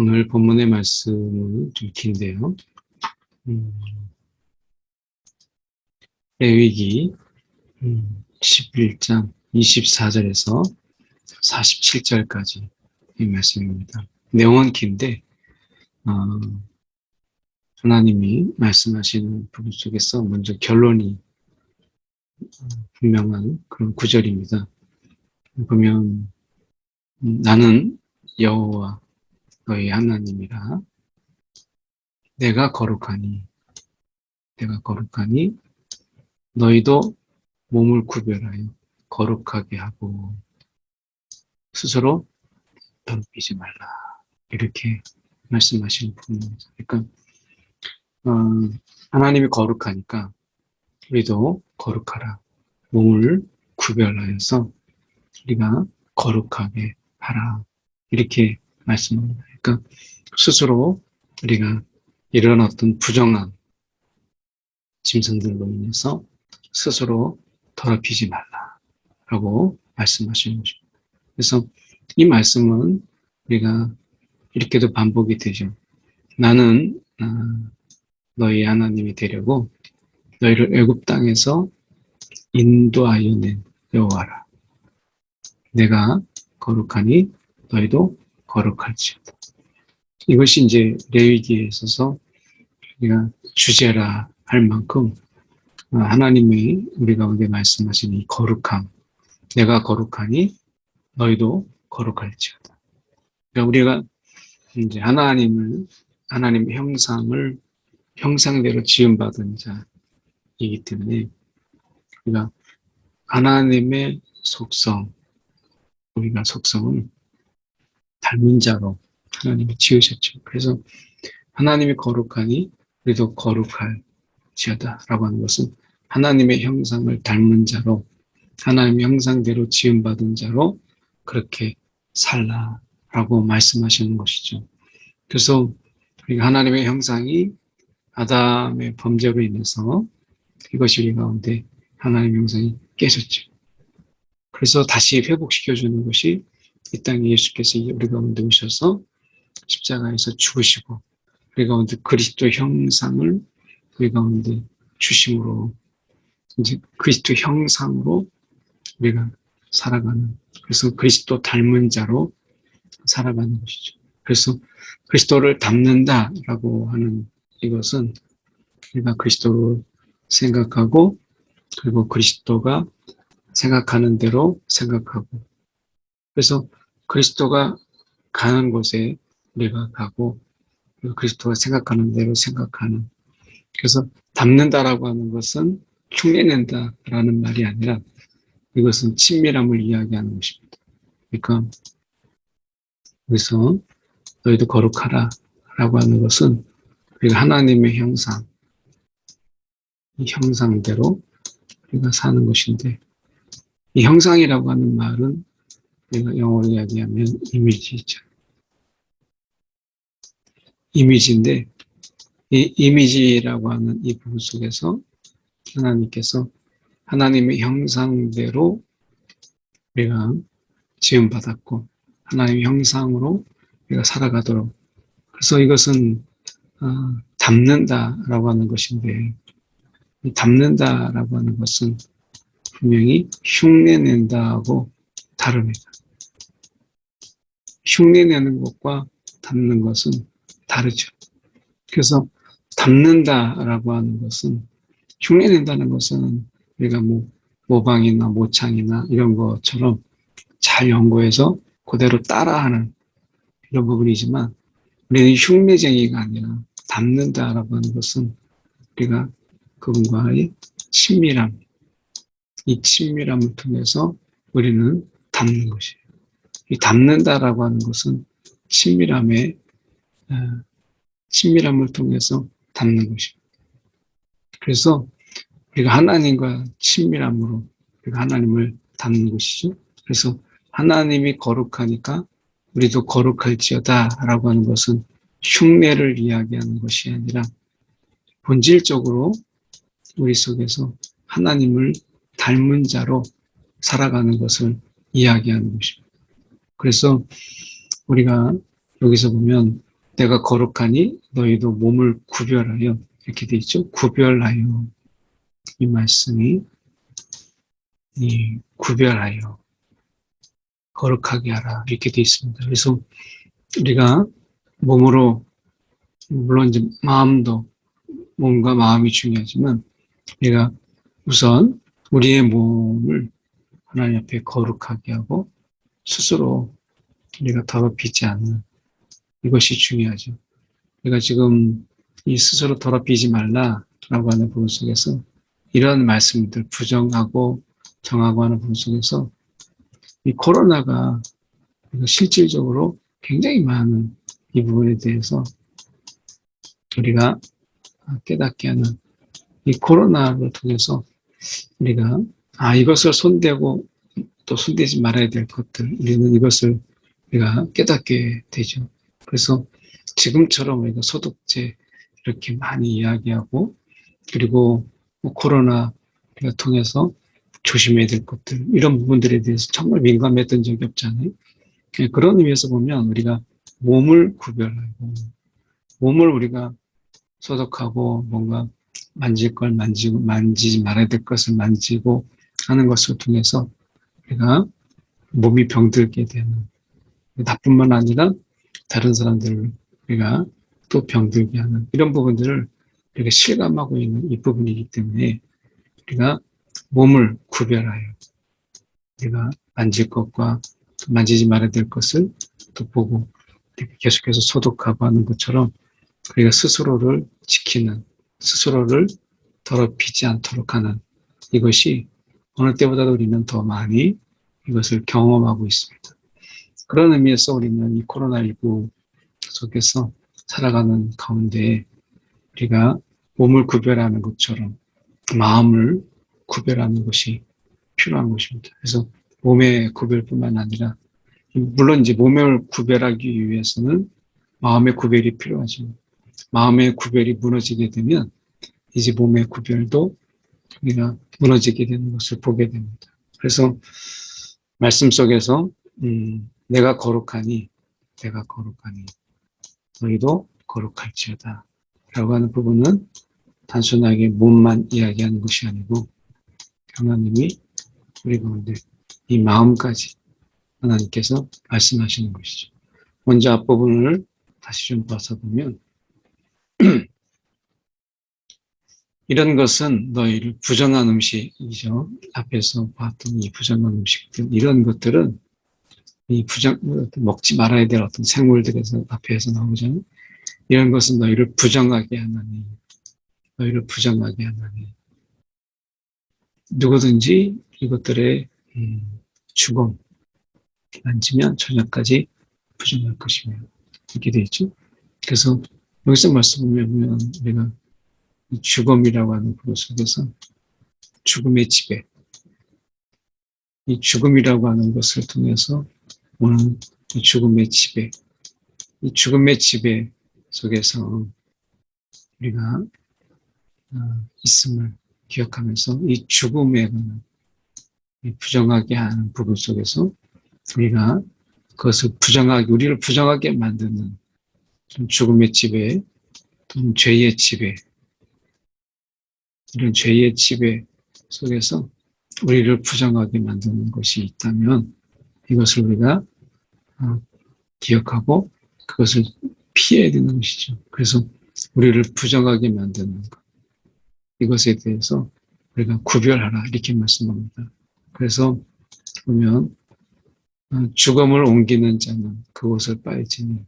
오늘 본문의 말씀은 좀 긴데요. 음, 레위기 음, 11장 24절에서 47절까지 이 말씀입니다. 내용은 긴데 어, 하나님이 말씀하시는 부분 속에서 먼저 결론이 분명한 그런 구절입니다. 보면 음, 나는 여호와 너희 하나님이라. 내가 거룩하니 내가 거룩하니 너희도 몸을 구별하여 거룩하게 하고 스스로 더럽히지 말라. 이렇게 말씀하시는 부분입니다. 그러니까 어, 하나님이 거룩하니까 우리도 거룩하라. 몸을 구별하여서 우리가 거룩하게 하라. 이렇게 말씀합니다. 그러니까 스스로 우리가 이런 어떤 부정한 짐승들로 인해서 스스로 더럽히지 말라라고 말씀하시는 것입니다. 그래서 이 말씀은 우리가 이렇게도 반복이 되죠. 나는 아, 너희 하나님이 되려고 너희를 애굽 땅에서 인도하여 낸 여호와라. 내가 거룩하니 너희도 거룩할지어다. 이것이 이제 레위기에 있어서 우리가 주제라 할 만큼 하나님이 우리 가운데 말씀하신 이 거룩함, 내가 거룩하니 너희도 거룩할지어다. 그러니까 우리가 이제 하나님을 하나님의 형상을 형상대로 지음받은 자이기 때문에 우리가 하나님의 속성, 우리가 속성은 닮은 자로 하나님이 지으셨죠. 그래서 하나님이 거룩하니 우리도 거룩할 지어다라고 하는 것은 하나님의 형상을 닮은 자로 하나님의 형상대로 지음받은 자로 그렇게 살라라고 말씀하시는 것이죠. 그래서 우리가 하나님의 형상이 아담의 범죄로 인해서 이것이 우리 가운데 하나님의 형상이 깨졌죠. 그래서 다시 회복시켜주는 것이 이 땅에 예수께서 우리 가운데 오셔서 십자가에서 죽으시고 우리 가운데 그리스도 형상을 우리 가운데 주심으로 이제 그리스도 형상으로 우리가 살아가는 그래서 그리스도 닮은 자로 살아가는 것이죠. 그래서 그리스도를 닮는다라고 하는 이것은 우리가 그리스도를 생각하고 그리고 그리스도가 생각하는 대로 생각하고 그래서 그리스도가 가는 곳에 우리가 가고 그리스도가 생각하는 대로 생각하는 그래서 닮는다라고 하는 것은 흉내낸다라는 말이 아니라 이것은 친밀함을 이야기하는 것입니다. 그러니까 그래서 너희도 거룩하라 라고 하는 것은 우리가 하나님의 형상 이 형상대로 우리가 사는 것인데 이 형상이라고 하는 말은 영어로 이야기하면 이미지죠. 이미지인데 이 이미지라고 하는 이 부분 속에서 하나님께서 하나님의 형상대로 우리가 지음받았고 하나님의 형상으로 우리가 살아가도록 그래서 이것은 어, 담는다라고 하는 것인데 담는다라고 하는 것은 분명히 흉내낸다하고 다릅니다. 흉내내는 것과 담는 것은 다르죠. 그래서 담는다라고 하는 것은 흉내낸다는 것은 우리가 뭐 모방이나 모창이나 이런 것처럼 잘 연구해서 그대로 따라하는 이런 부분이지만 우리는 흉내쟁이가 아니라 담는다라고 하는 것은 우리가 그분과의 친밀함, 이 친밀함을 통해서 우리는 담는 것이에요. 이 담는다라고 하는 것은 친밀함의 어, 친밀함을 통해서 담는 것입니다. 그래서 우리가 하나님과 친밀함으로 우리가 하나님을 담는 것이죠. 그래서 하나님이 거룩하니까 우리도 거룩할지어다라고 하는 것은 흉내를 이야기하는 것이 아니라 본질적으로 우리 속에서 하나님을 닮은 자로 살아가는 것을 이야기하는 것입니다. 그래서 우리가 여기서 보면 내가 거룩하니 너희도 몸을 구별하여 이렇게 돼 있죠. 구별하여 이 말씀이 이 구별하여 거룩하게 하라 이렇게 돼 있습니다. 그래서 우리가 몸으로 물론 이제 마음도 몸과 마음이 중요하지만 우리가 우선 우리의 몸을 하나님 앞에 거룩하게 하고 스스로 우리가 더럽히지 않는 이것이 중요하죠. 우리가 지금 이 스스로 더럽히지 말라라고 하는 부분 속에서 이런 말씀들 부정하고 정하고 하는 부분 속에서 이 코로나가 실질적으로 굉장히 많은 이 부분에 대해서 우리가 깨닫게 하는 이 코로나를 통해서 우리가 아 이것을 손대고 또 손대지 말아야 될 것들 우리는 이것을 우리가 깨닫게 되죠. 그래서 지금처럼 우리가 소독제 이렇게 많이 이야기하고 그리고 뭐 코로나 를 통해서 조심해야 될 것들 이런 부분들에 대해서 정말 민감했던 적이 없잖아요. 예, 그런 의미에서 보면 우리가 몸을 구별하고 몸을 우리가 소독하고 뭔가 만질 걸 만지고 만지지 말아야 될 것을 만지고 하는 것을 통해서 우리가 몸이 병들게 되는 나뿐만 아니라 다른 사람들을 우리가 또 병들게 하는 이런 부분들을 우리가 실감하고 있는 이 부분이기 때문에 우리가 몸을 구별하여 우리가 만질 것과 만지지 말아야 될 것을 또 보고 계속해서 소독하고 하는 것처럼 우리가 스스로를 지키는 스스로를 더럽히지 않도록 하는 이것이 어느 때보다도 우리는 더 많이 이것을 경험하고 있습니다. 그런 의미에서 우리는 이 코로나19 속에서 살아가는 가운데 우리가 몸을 구별하는 것처럼 마음을 구별하는 것이 필요한 것입니다. 그래서 몸의 구별뿐만 아니라 물론 이제 몸을 구별하기 위해서는 마음의 구별이 필요하죠. 마음의 구별이 무너지게 되면 이제 몸의 구별도 우리가 무너지게 되는 것을 보게 됩니다. 그래서 말씀 속에서 음, 내가 거룩하니 내가 거룩하니 너희도 거룩할지어다 라고 하는 부분은 단순하게 몸만 이야기하는 것이 아니고 하나님이 우리 가운데 이 마음까지 하나님께서 말씀하시는 것이죠. 먼저 앞부분을 다시 좀 봐서 보면 이런 것은 너희를 부정한 음식이죠. 앞에서 봤던 이 부정한 음식들 이런 것들은 이 부정 먹지 말아야 될 어떤 생물들에서 앞에서 나오잖아요. 이런 것은 너희를 부정하게 하나니 너희를 부정하게 하나니 누구든지 이것들의 음, 죽음 만지면 저녁까지 부정할 것이며 이렇게 되어 있죠. 그래서 여기서 말씀 보면 우리가 죽음이라고 하는 그 속에서 죽음의 지배 이 죽음이라고 하는 것을 통해서 오는 죽음의 지배 이 죽음의 지배 속에서 우리가 어, 있음을 기억하면서 이 죽음에 관한 부정하게 하는 부분 속에서 우리가 그것을 부정하게, 우리를 부정하게 만드는 죽음의 지배 또는 죄의 지배, 이런 죄의 지배 속에서 우리를 부정하게 만드는 것이 있다면 이것을 우리가 어, 기억하고 그것을 피해야 되는 것이죠. 그래서 우리를 부정하게 만드는 것. 이것에 대해서 우리가 구별하라 이렇게 말씀합니다. 그래서 보면 어, 죽음을 옮기는 자는 그곳을 빨지니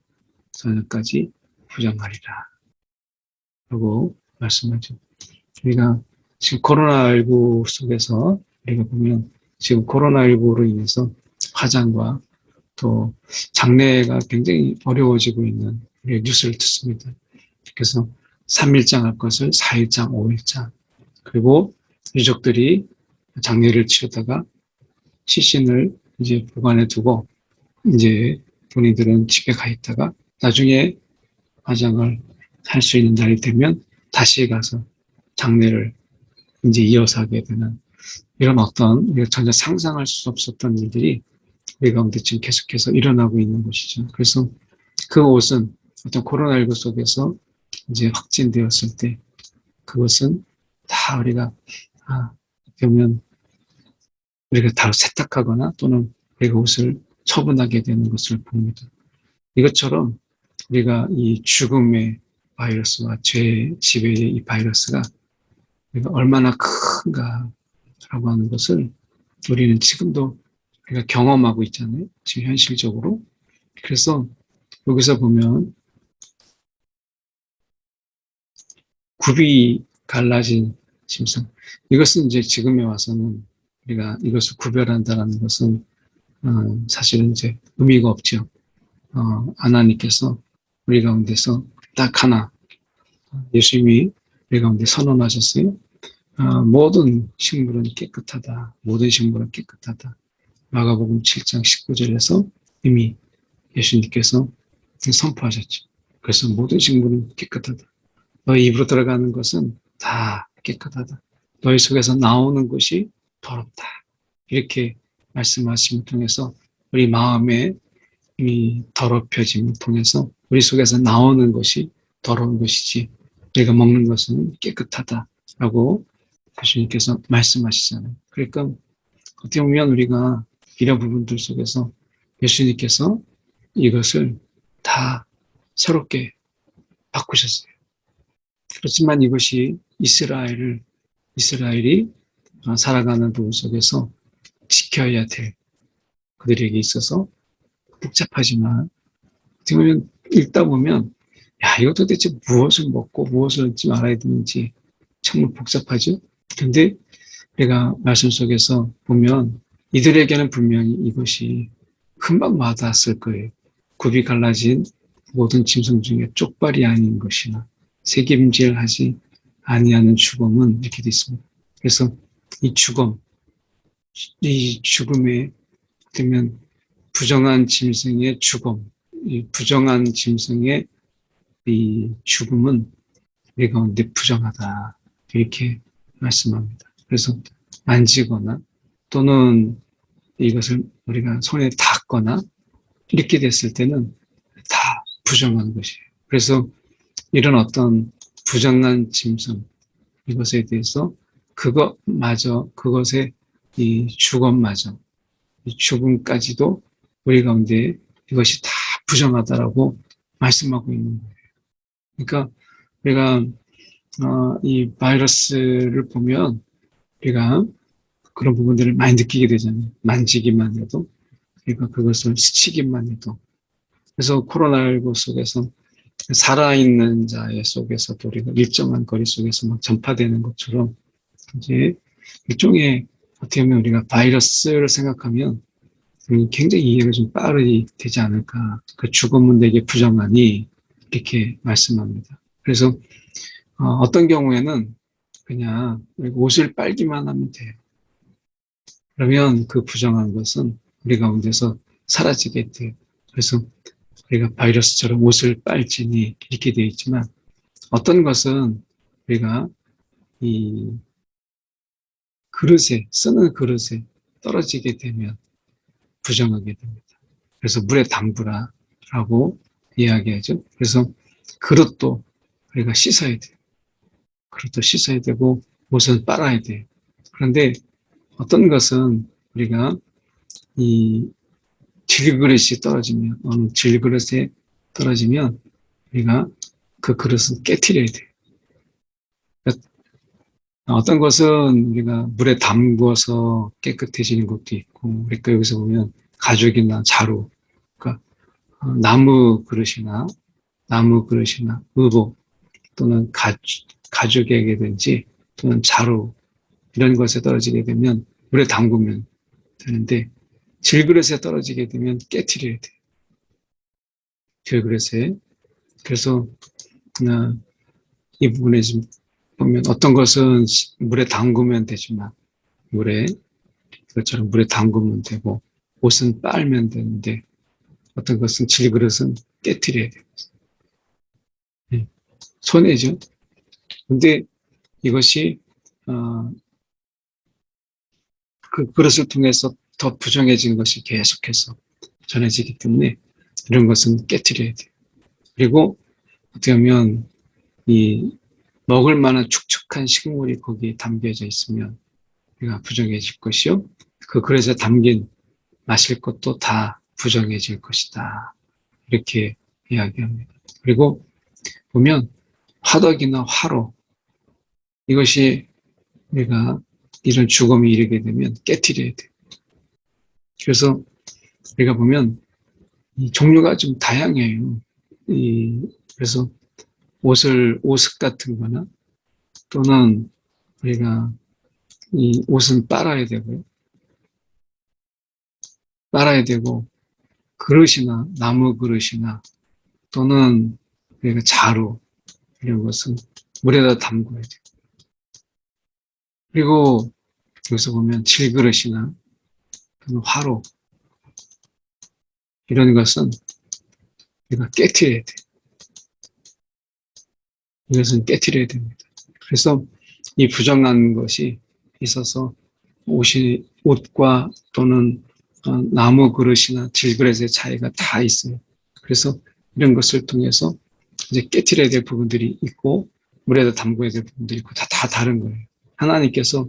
저녁까지 부정하리라 라고 말씀하죠. 우리가 지금 코로나19 속에서 우리가 보면 지금 코로나19로 인해서 화장과 또 장례가 굉장히 어려워지고 있는 우리 뉴스를 듣습니다. 그래서 3일장 할 것을 4일장, 5일장. 그리고 유족들이 장례를 치르다가 시신을 이제 보관해 두고 이제 본인들은 집에 가 있다가 나중에 화장을 할 수 있는 날이 되면 다시 가서 장례를 이제 이어서 하게 되는 이런 어떤 전혀 상상할 수 없었던 일들이 우리 가운데 지금 계속해서 일어나고 있는 것이죠. 그래서 그 옷은 어떤 코로나19 속에서 이제 확진되었을 때 그것은 다 우리가 아, 그러면 우리가 바로 세탁하거나 또는 우리가 옷을 처분하게 되는 것을 봅니다. 이것처럼 우리가 이 죽음의 바이러스와 죄 지배의 이 바이러스가 우리가 얼마나 큰가라고 하는 것을 우리는 지금도 우리가 경험하고 있잖아요. 지금 현실적으로. 그래서 여기서 보면 굽이 갈라진 심상. 이것은 이제 지금에 와서는 우리가 이것을 구별한다는 것은 어, 사실은 이제 의미가 없죠. 어, 하나님께서 우리 가운데서 딱 하나 예수님이 우리 가운데 선언하셨어요. 어, 모든 식물은 깨끗하다. 모든 식물은 깨끗하다. 마가복음 7장 19절에서 이미 예수님께서 선포하셨죠. 그래서 모든 식물은 깨끗하다. 너희 입으로 들어가는 것은 다 깨끗하다. 너희 속에서 나오는 것이 더럽다. 이렇게 말씀하심을 통해서 우리 마음의 이 더럽혀짐을 통해서 우리 속에서 나오는 것이 더러운 것이지 우리가 먹는 것은 깨끗하다라고 예수님께서 말씀하시잖아요. 그러니까 어떻게 보면 우리가 이런 부분들 속에서 예수님께서 이것을 다 새롭게 바꾸셨어요. 그렇지만 이것이 이스라엘을 이스라엘이 살아가는 부분 속에서 지켜야 될 그들에게 있어서 복잡하지만 어떻게 보면 읽다 보면 야 이거 도대체 무엇을 먹고 무엇을 얻지 말아야 되는지 정말 복잡하죠. 근데 내가 말씀 속에서 보면 이들에게는 분명히 이것이 금방 와닿았을 거예요. 굽이 갈라진 모든 짐승 중에 쪽발이 아닌 것이나 새김질하지 아니하는 죽음은 이렇게 되어 있습니다. 그래서 이 죽음, 이 죽음에 되면 부정한 짐승의 죽음, 이 부정한 짐승의 이 죽음은 내 가운데 부정하다 이렇게 말씀합니다. 그래서 만지거나 또는 이것을 우리가 손에 닿거나 이렇게 됐을 때는 다 부정한 것이에요. 그래서 이런 어떤 부정한 짐승 이것에 대해서 그것마저 그것의 이 죽음마저 이 죽음까지도 우리 가운데 이것이 다 부정하다라고 말씀하고 있는 거예요. 그러니까 우리가 어, 이 바이러스를 보면 우리가 그런 부분들을 많이 느끼게 되잖아요. 만지기만 해도 그러니까 그것을 스치기만 해도 그래서 코로나19 속에서 살아있는 자의 속에서도 우리가 일정한 거리 속에서 막 전파되는 것처럼 이제 일종의 어떻게 보면 우리가 바이러스를 생각하면 굉장히 이해가 좀 빠르게 되지 않을까. 그 죽음은 되게 부정하니 이렇게 말씀합니다. 그래서 어, 떤 경우에는 그냥 옷을 빨기만 하면 돼요. 그러면 그 부정한 것은 우리 가운데서 사라지게 돼요. 그래서 우리가 바이러스처럼 옷을 빨지니 이렇게 되어 있지만 어떤 것은 우리가 이 그릇에 쓰는 그릇에 떨어지게 되면 부정하게 됩니다. 그래서 물에 담그라라고 이야기하죠. 그래서 그릇도 우리가 씻어야 돼요. 그릇도 씻어야 되고 옷은 빨아야 돼요. 그런데 어떤 것은 우리가 이 질그릇이 떨어지면 어느 질그릇에 떨어지면 우리가 그 그릇은 깨트려야 돼요. 그러니까 어떤 것은 우리가 물에 담궈서 깨끗해지는 것도 있고 그러니까 여기서 보면 가죽이나 자루 나무 그릇이나 나무 그릇이나 의복 또는 가, 가죽에게든지 또는 자루 이런 것에 떨어지게 되면 물에 담그면 되는데 질그릇에 떨어지게 되면 깨트려야 돼요. 질그릇에. 그래서 이 부분에 좀 보면 어떤 것은 물에 담그면 되지만 물에 이것처럼 물에 담그면 되고 옷은 빨면 되는데 어떤 것은 질그릇은 깨트려야 돼요. 네. 손해죠. 근데 이것이 어, 그 그릇을 통해서 더 부정해진 것이 계속해서 전해지기 때문에 이런 것은 깨뜨려야 돼요. 그리고 어떻게 보면 이 먹을 만한 축축한 식물이 거기에 담겨져 있으면 우리가 부정해질 것이요. 그 그릇에 담긴 마실 것도 다 부정해질 것이다. 이렇게 이야기합니다. 그리고 보면 화덕이나 화로 이것이 우리가 이런 죽음이 이르게 되면 깨뜨려야 돼. 그래서 우리가 보면 이 종류가 좀 다양해요. 이 그래서 옷을 옷 같은 거나 또는 우리가 이 옷은 빨아야 되고요. 빨아야 되고 그릇이나 나무 그릇이나 또는 우리가 자루 이런 것은 물에다 담궈야 돼요. 그리고 여기서 보면 질그릇이나 또는 화로 이런 것은 우리가 깨트려야 돼요. 이것은 깨트려야 됩니다. 그래서 이 부정한 것이 있어서 옷이 옷과 또는 어, 나무 그릇이나 질그릇의 차이가 다 있어요. 그래서 이런 것을 통해서 이제 깨트려야 될 부분들이 있고 물에다 담궈야 될 부분들이 있고 다, 다 다른 거예요. 하나님께서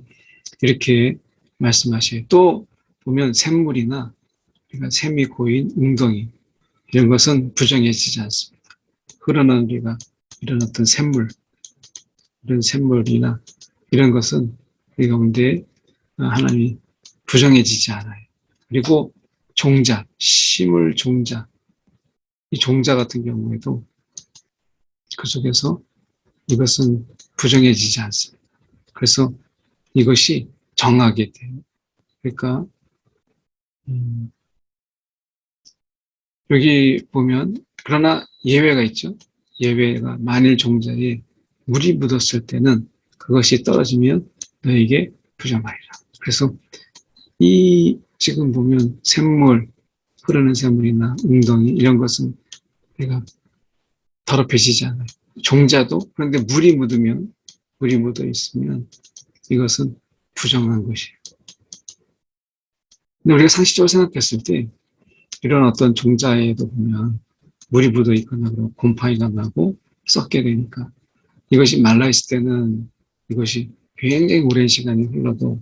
이렇게 말씀하셔요. 또 보면 샘물이나 그러니까 샘이 고인 웅덩이 이런 것은 부정해지지 않습니다. 흐르는 우리가 이런 어떤 샘물 이런 샘물이나 이런 것은 우리 가운데 하나님이 부정해지지 않아요. 그리고 종자, 심을 종자 이 종자 같은 경우에도 그 속에서 이것은 부정해지지 않습니다. 그래서 이것이 정하게 돼요. 그러니까 음, 여기 보면 그러나 예외가 있죠. 예외가 만일 종자에 물이 묻었을 때는 그것이 떨어지면 너에게 부정하리라. 그래서 이 지금 보면 샘물, 흐르는 샘물이나 웅덩이 이런 것은 내가 더럽혀지지 않아요. 종자도 그런데 물이 묻으면 물이 묻어 있으면 이것은 부정한 것이에요. 근데 우리가 상식적으로 생각했을 때 이런 어떤 종자에도 보면 물이 묻어 있거나 그리고 곰팡이가 나고 썩게 되니까 이것이 말라 있을 때는 이것이 굉장히 오랜 시간이 흘러도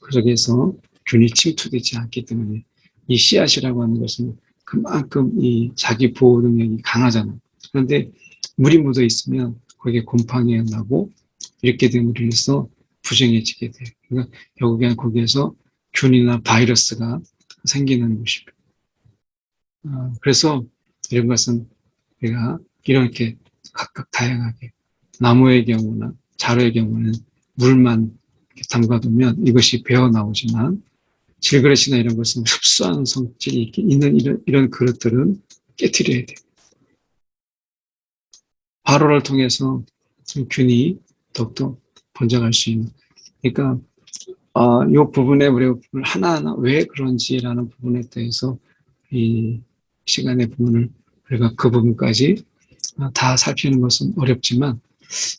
그 속에서 균이 침투되지 않기 때문에 이 씨앗이라고 하는 것은 그만큼 이 자기 보호 능력이 강하잖아요. 그런데 물이 묻어 있으면 거기에 곰팡이가 나고 이렇게 됨으로 인해서 부정해지게 돼요. 그러니까 결국엔 거기에서 균이나 바이러스가 생기는 것입니다. 어, 그래서 이런 것은 우리가 이렇게 각각 다양하게 나무의 경우나 자루의 경우는 물만 담가두면 이것이 배어 나오지만 질그릇이나 이런 것은 흡수하는 성질이 있는 이런, 이런 그릇들은 깨뜨려야 돼요. 바로를 통해서 균이 더욱더 번져갈 수 있는. 그러니까 어, 이 부분에 우리가 하나하나 왜 그런지라는 부분에 대해서 이 시간의 부분을 우리가 그 부분까지 다 살피는 것은 어렵지만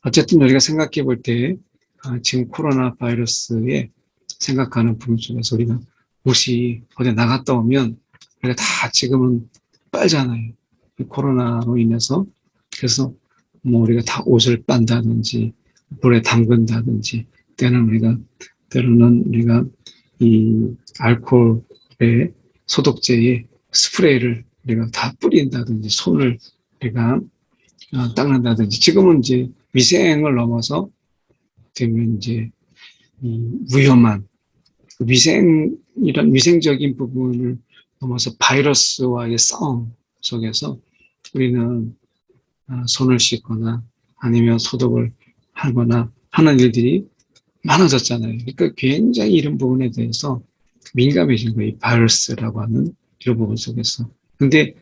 어쨌든 우리가 생각해 볼때 아, 지금 코로나 바이러스에 생각하는 부분 속에서 우리가 옷이 어디 나갔다 오면 우리가 다 지금은 빨잖아요. 코로나로 인해서 그래서 뭐 우리가 다 옷을 빤다든지 물에 담근다든지 때는 우리가 때로는 우리가 이 알코올의 소독제에 스프레이를 우리가 다 뿌린다든지 손을 우리가 어, 닦는다든지 지금은 이제 위생을 넘어서 되면 이제 위험한 위생 이런 위생적인 부분을 넘어서 바이러스와의 싸움 속에서 우리는 어, 손을 씻거나 아니면 소독을 하거나 하는 일들이 많아졌잖아요. 그러니까 굉장히 이런 부분에 대해서 민감해진 거예요. 바이러스라고 하는 이런 부분 속에서. 근데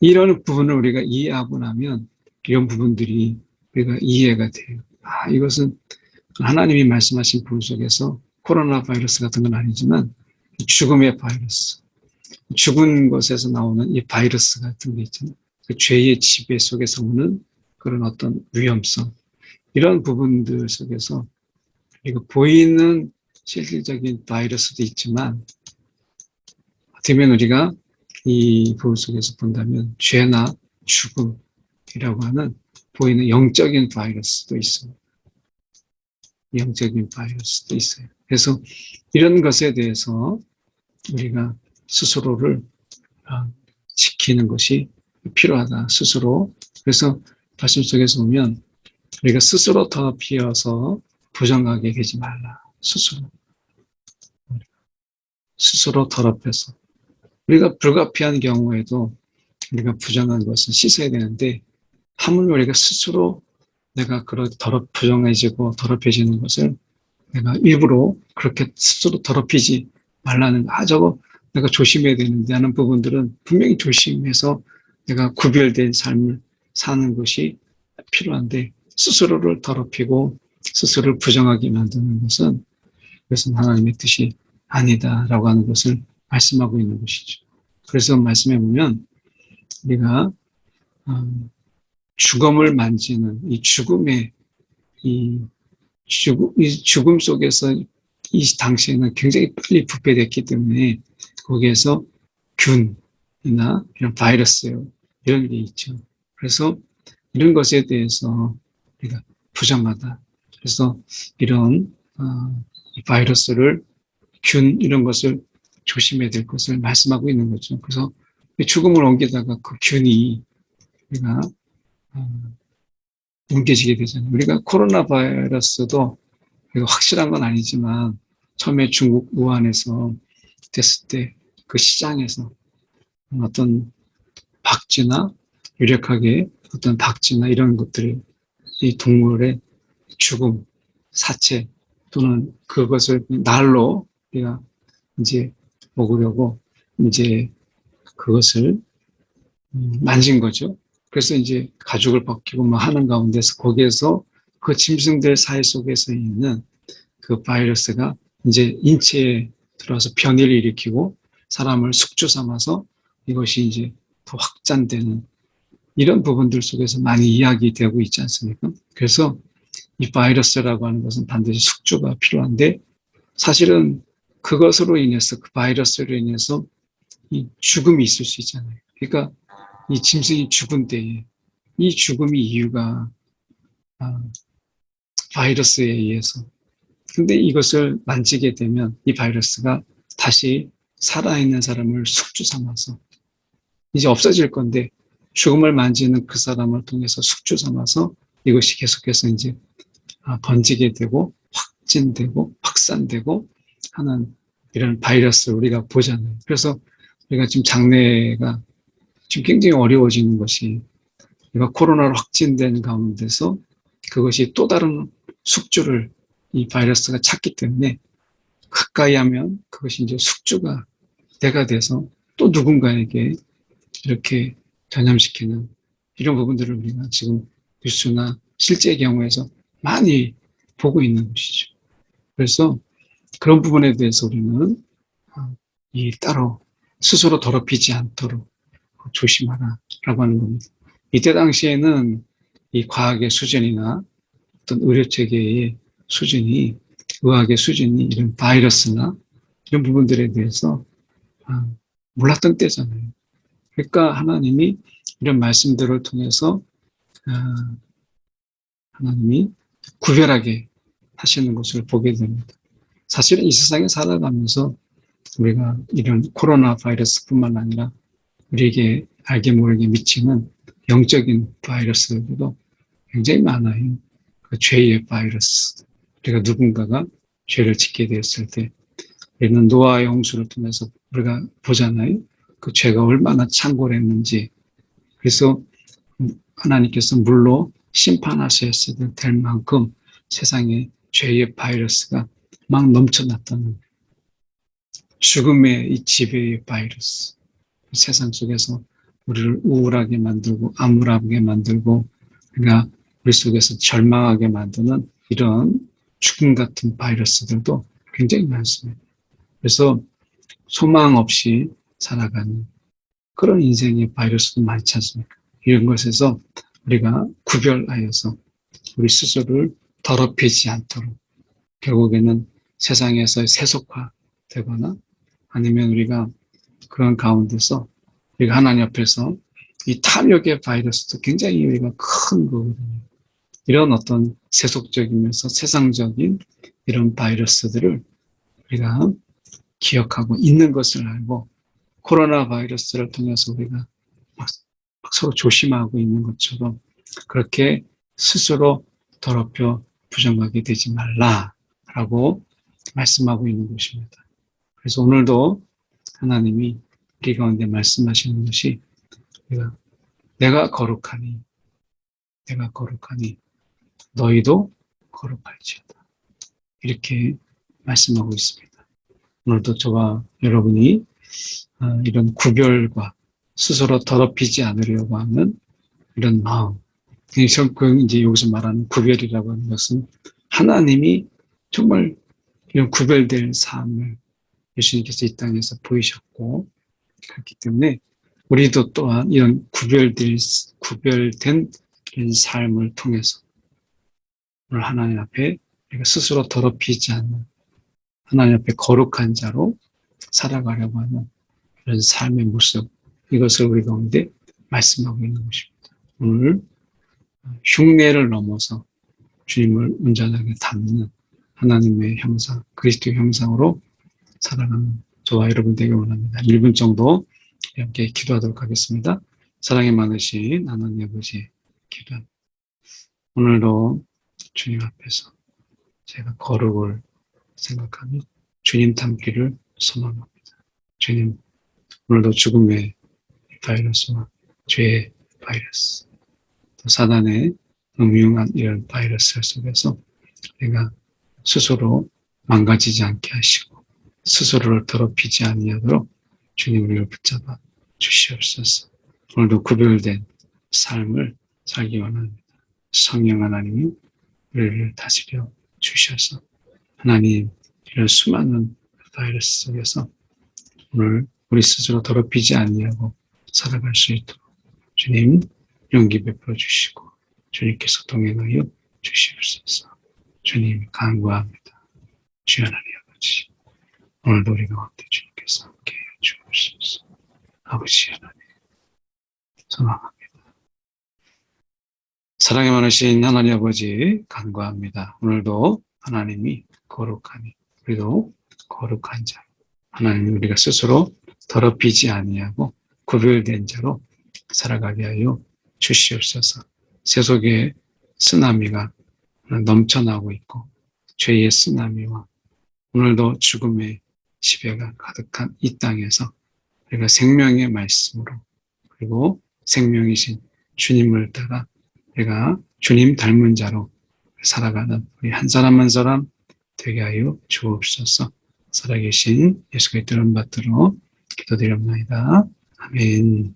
이런 부분을 우리가 이해하고 나면 이런 부분들이 우리가 이해가 돼요. 아, 이것은 하나님이 말씀하신 부분 속에서 코로나 바이러스 같은 건 아니지만 죽음의 바이러스, 죽은 것에서 나오는 이 바이러스 같은 게 있잖아요. 그 죄의 지배 속에서 오는 그런 어떤 위험성, 이런 부분들 속에서 그리고 보이는 실질적인 바이러스도 있지만 어떻게 보면 우리가 이 부분 속에서 본다면 죄나 죽음 바이러스이라고 하는 보이는 영적인 바이러스도 있어요. 영적인 바이러스도 있어요. 그래서 이런 것에 대해서 우리가 스스로를 아, 지키는 것이 필요하다. 스스로. 그래서 말씀 속에서 보면 우리가 스스로 더럽히어서 부정하게 되지 말라. 스스로. 스스로 더럽혀서. 우리가 불가피한 경우에도 우리가 부정한 것은 씻어야 되는데 하물며 우리가 스스로 내가 그런 더럽 부정해지고 더럽혀지는 것을 내가 일부러 그렇게 스스로 더럽히지 말라는 거. 아 저거 내가 조심해야 되는데 하는 부분들은 분명히 조심해서 내가 구별된 삶을 사는 것이 필요한데 스스로를 더럽히고 스스로를 부정하게 만드는 것은 그것은 하나님의 뜻이 아니다라고 하는 것을 말씀하고 있는 것이죠. 그래서 말씀해 보면 우리가 음, 죽음을 만지는 이 죽음의 이 죽음, 이 죽음 속에서 이 당시에는 굉장히 빨리 부패됐기 때문에 거기에서 균이나 이런 바이러스 이런 게 있죠. 그래서 이런 것에 대해서 우리가 부정하다. 그래서 이런 어, 이 바이러스를 균 이런 것을 조심해야 될 것을 말씀하고 있는 거죠. 그래서 죽음을 옮기다가 그 균이 우리가 어, 옮겨지게 되잖아요. 우리가 코로나 바이러스도 확실한 건 아니지만 처음에 중국 우한에서 됐을 때 그 시장에서 어떤 박쥐나 유력하게 어떤 박쥐나 이런 것들이 이 동물의 죽음, 사체 또는 그것을 날로 우리가 이제 먹으려고 이제 그것을 음, 만진 거죠. 그래서 이제 가죽을 벗기고 뭐 하는 가운데서 거기에서 그 짐승들 사이 속에서 있는 그 바이러스가 이제 인체에 들어와서 변이를 일으키고 사람을 숙주 삼아서 이것이 이제 더 확장되는 이런 부분들 속에서 많이 이야기되고 있지 않습니까? 그래서 이 바이러스라고 하는 것은 반드시 숙주가 필요한데 사실은 그것으로 인해서 그 바이러스로 인해서 이 죽음이 있을 수 있잖아요. 그러니까 이 짐승이 죽은 때에 이 죽음이 이유가 아, 바이러스에 의해서 근데 이것을 만지게 되면 이 바이러스가 다시 살아있는 사람을 숙주 삼아서 이제 없어질 건데 죽음을 만지는 그 사람을 통해서 숙주 삼아서 이것이 계속해서 이제 아, 번지게 되고 확진되고 확산되고 하는 이런 바이러스를 우리가 보잖아요. 그래서 우리가 지금 장래가 지금 굉장히 어려워지는 것이 우리가 코로나로 확진된 가운데서 그것이 또 다른 숙주를 이 바이러스가 찾기 때문에 가까이 하면 그것이 이제 숙주가 때가 돼서 또 누군가에게 이렇게 전염시키는 이런 부분들을 우리가 지금 뉴스나 실제 경우에서 많이 보고 있는 것이죠. 그래서 그런 부분에 대해서 우리는 어, 이 따로 스스로 더럽히지 않도록 조심하라 라고 하는 겁니다. 이때 당시에는 이 과학의 수준이나 어떤 의료 체계의 수준이 의학의 수준이 이런 바이러스나 이런 부분들에 대해서 아, 몰랐던 때잖아요. 그러니까 하나님이 이런 말씀들을 통해서 아, 하나님이 구별하게 하시는 것을 보게 됩니다. 사실은 이 세상에 살아가면서 우리가 이런 코로나 바이러스뿐만 아니라 우리에게 알게 모르게 미치는 영적인 바이러스들도 굉장히 많아요. 그 죄의 바이러스. 우리가 누군가가 죄를 짓게 되었을 때 우리는 노아의 홍수를 통해서 우리가 보잖아요. 그 죄가 얼마나 창궐했는지. 그래서 하나님께서 물로 심판하셨어야 될 만큼 세상에 죄의 바이러스가 막 넘쳐났다는 죽음의 이 지배의 바이러스. 세상 속에서 우리를 우울하게 만들고 암울하게 만들고 그러니까 우리 속에서 절망하게 만드는 이런 죽음 같은 바이러스들도 굉장히 많습니다. 그래서 소망 없이 살아가는 그런 인생의 바이러스도 많지 않습니까? 이런 것에서 우리가 구별하여서 우리 스스로를 더럽히지 않도록 결국에는 세상에서 세속화되거나 아니면 우리가 그런 가운데서 우리가 하나님 앞에서 이 탐욕의 바이러스도 굉장히 우리가 큰 거거든요. 이런 어떤 세속적이면서 세상적인 이런 바이러스들을 우리가 기억하고 있는 것을 알고 코로나 바이러스를 통해서 우리가 막, 막 서로 조심하고 있는 것처럼 그렇게 스스로 더럽혀 부정하게 되지 말라라고 말씀하고 있는 것입니다. 그래서 오늘도 하나님이 우리 가운데 말씀하시는 것이 우리가 내가 거룩하니 내가 거룩하니 너희도 거룩할지어다. 이렇게 말씀하고 있습니다. 오늘도 저와 여러분이 어, 이런 구별과 스스로 더럽히지 않으려고 하는 이런 마음. 그 이제 여기서 말하는 구별이라고 하는 것은 하나님이 정말 이런 구별될 삶을 예수님께서 이 땅에서 보이셨고 그렇기 때문에 우리도 또한 이런 구별될 구별된 이런 삶을 통해서 오늘 하나님 앞에 우리가 스스로 더럽히지 않는 하나님 앞에 거룩한 자로 살아가려고 하는 그런 삶의 모습 이것을 우리 가운데 말씀하고 있는 것입니다. 오늘 흉내를 넘어서 주님을 온전하게 닮는 하나님의 형상, 그리스도의 형상으로 살아가는 저와 여러분 되기 원합니다. 1분 정도 함께 기도하도록 하겠습니다. 사랑이 많으신 하나님 아버지 기도합니다. 오늘도 주님 앞에서 제가 거룩을 생각하며 주님 닮기를 소망합니다. 주님, 오늘도 죽음의 바이러스와 죄의 바이러스, 또 사단의 음흉한 이런 바이러스 속에서 내가 스스로 망가지지 않게 하시고 스스로를 더럽히지 아니하도록 주님 우리를 붙잡아 주시옵소서. 오늘도 구별된 삶을 살기 원합니다. 성령 하나님이 우리를 다스려 주셔서 하나님 이런 수많은 바이러스 속에서 오늘 우리 스스로 더럽히지 아니하고 살아갈 수 있도록 주님 용기 베풀어 주시고 주님께서 동행하여 주시옵소서. 주님 간구합니다. 주여 하나님 아버지 오늘도 우리 가운데 주님께서 함께 해 주옵소서. 아버지 하나님 소망합니다. 사랑이 많으신 하나님 아버지 간구합니다. 오늘도 하나님이 거룩하니 우리도 거룩한 자 하나님 우리가 스스로 더럽히지 아니하고 구별된 자로 살아가게 하여 주시옵소서. 세속의 쓰나미가 넘쳐나고 있고 죄의 쓰나미와 오늘도 죽음의 지배가 가득한 이 땅에서 우리가 생명의 말씀으로 그리고 생명이신 주님을 따라 우리가 주님 닮은 자로 살아가는 우리 한 사람 한 사람 되게 하여 주옵소서. 살아계신 예수 그리스도를 받들어 기도드립니다. 아멘.